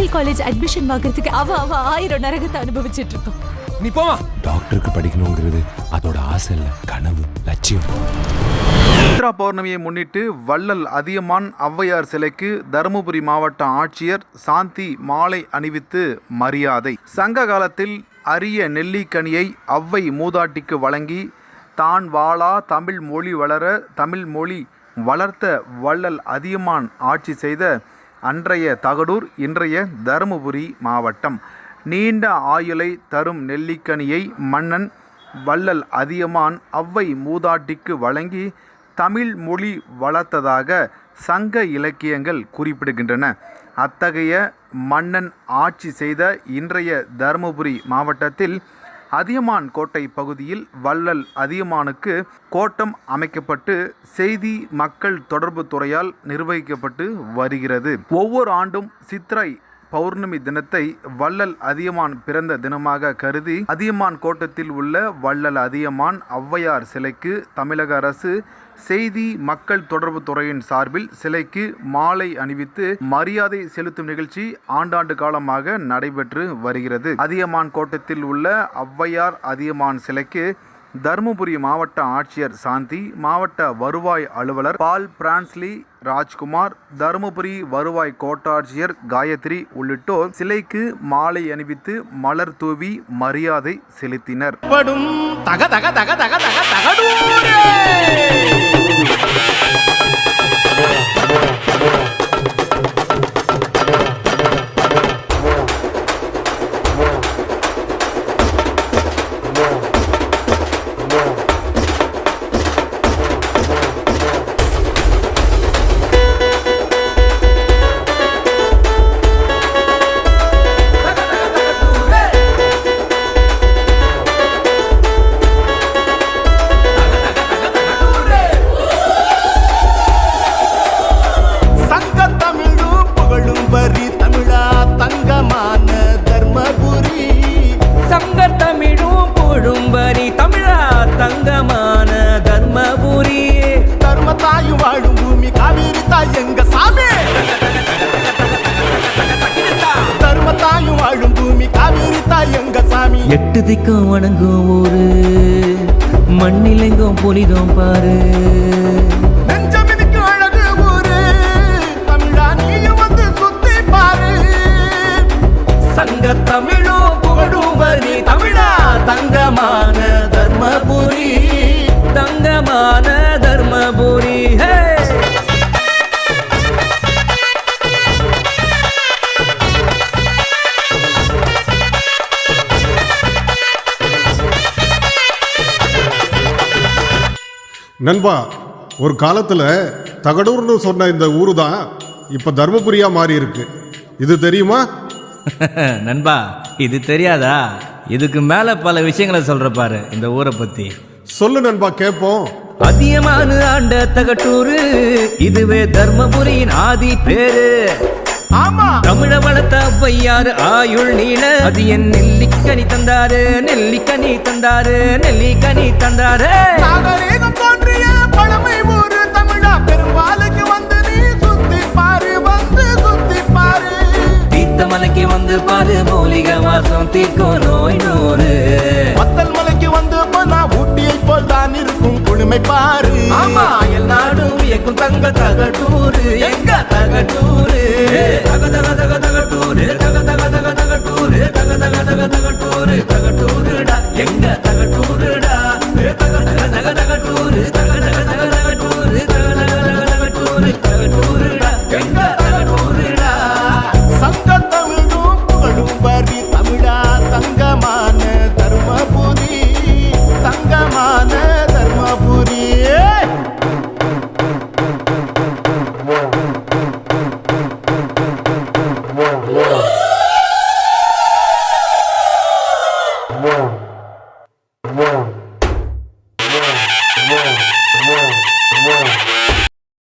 Medical college admission வாங்குறதுக்கு அவ அவ ஆயிரம் நரகத்தை அனுபவிச்சிட்டு இருக்கோம் நீ போமா டாக்டருக்கு படிக்கணுங்கிறது அதோட ஆசை இல்லை கனவு லட்சியம். சித்ரா பௌர்ணமியை முன்னிட்டு வள்ளல் அதியமான் ஔவையார் சிலைக்கு தருமபுரி மாவட்ட ஆட்சியர் சாந்தி மாலை அணிவித்து மரியாதை. சங்க காலத்தில் அரிய நெல்லிக்கனியை ஔவை மூதாட்டிக்கு வழங்கி தான் வாழா தமிழ் மொழி வளர தமிழ் மொழி வளர்த்த வள்ளல் அதியமான் ஆட்சி செய்த அன்றைய தகடூர் இன்றைய தருமபுரி மாவட்டம். நீண்ட ஆயுளை தரும் நெல்லிக்கனியை மன்னன் வள்ளல் அதியமான் அவ்வை மூதாட்டிக்கு வழங்கி தமிழ் மொழி வளர்த்ததாக சங்க இலக்கியங்கள் குறிப்பிடுகின்றன. அத்தகைய மன்னன் ஆட்சி செய்த இன்றைய தருமபுரி மாவட்டத்தில் அதியமான் கோட்டை பகுதியில் வள்ளல் அதியமானுக்கு கோட்டம் அமைக்கப்பட்டு செய்தி மக்கள் தொடர்பு துறையால் நிர்வகிக்கப்பட்டு வருகிறது. ஒவ்வொரு ஆண்டும் சித்திரை பௌர்ணமி தினத்தை வள்ளல் அதியமான் பிறந்த தினமாக கருதி அதியமான் கோட்டத்தில் உள்ள வள்ளல் அதியமான் ஔவையார் சிலைக்கு தமிழக அரசு செய்தி மக்கள் தொடர்பு துறையின் சார்பில் சிலைக்கு மாலை அணிவித்து மரியாதை செலுத்தும் நிகழ்ச்சி ஆண்டாண்டு காலமாக நடைபெற்று வருகிறது. அதியமான் கோட்டத்தில் உள்ள ஔவையார் அதியமான் சிலைக்கு தருமபுரி மாவட்ட ஆட்சியர் சாந்தி மாவட்ட வருவாய் அலுவலர் பால் பிரான்ஸ்லி ராஜ்குமார் தருமபுரி வருவாய் கோட்டாட்சியர் காயத்ரி உள்ளிட்டோர் சிலைக்கு மாலை அணிவித்து மலர் தூவி மரியாதை செலுத்தினர். எட்டு திக்கும் வணங்கும் ஊரு. மண்ணிலெங்கும் புனிதம் பாரு. நெஞ்சமினுக்கு அழகு தமிழா பாரு. தமிழா தங்கமான தர்மபுரி. தங்கமான தர்மபுரி ஹே. நண்பா ஒரு காலத்தில் தகடூர்னு சொன்ன இந்த ஊரு தான் இப்போ தர்மபுரியா மாறி இருக்கு. இது தெரியுமா? நண்பா இது தெரியாதா? இதுக்கு மேல பல விஷயங்களை சொல்ற பாரு இந்த ஊரை பத்தி. சொல்லு நண்பா கேட்போம் அதியமான ஆண்ட தகட்டூரு இதுவே தர்மபுரியின் ஆதி பேரு. ஆமா. தமிழ வளர்த்த ஔவையாரு ஆயுள் நீள அது என் நெல்லிக்கனி தந்தாரு நெல்லிக்கனி தந்தாரு நெல்லிக்கனி தந்தாரு. மலைக்கு வந்து பாரு மூலிகை வாசம் தீர்க்கும் நோய் நூறு. மத்தல் மலைக்கு வந்து போனா ஊட்டியை போல் தான் இருக்கும் குளுமை பாரு. ஆமா எல்லாரும் வியக்கும் தங்க தகட்டூரு எங்க Wow.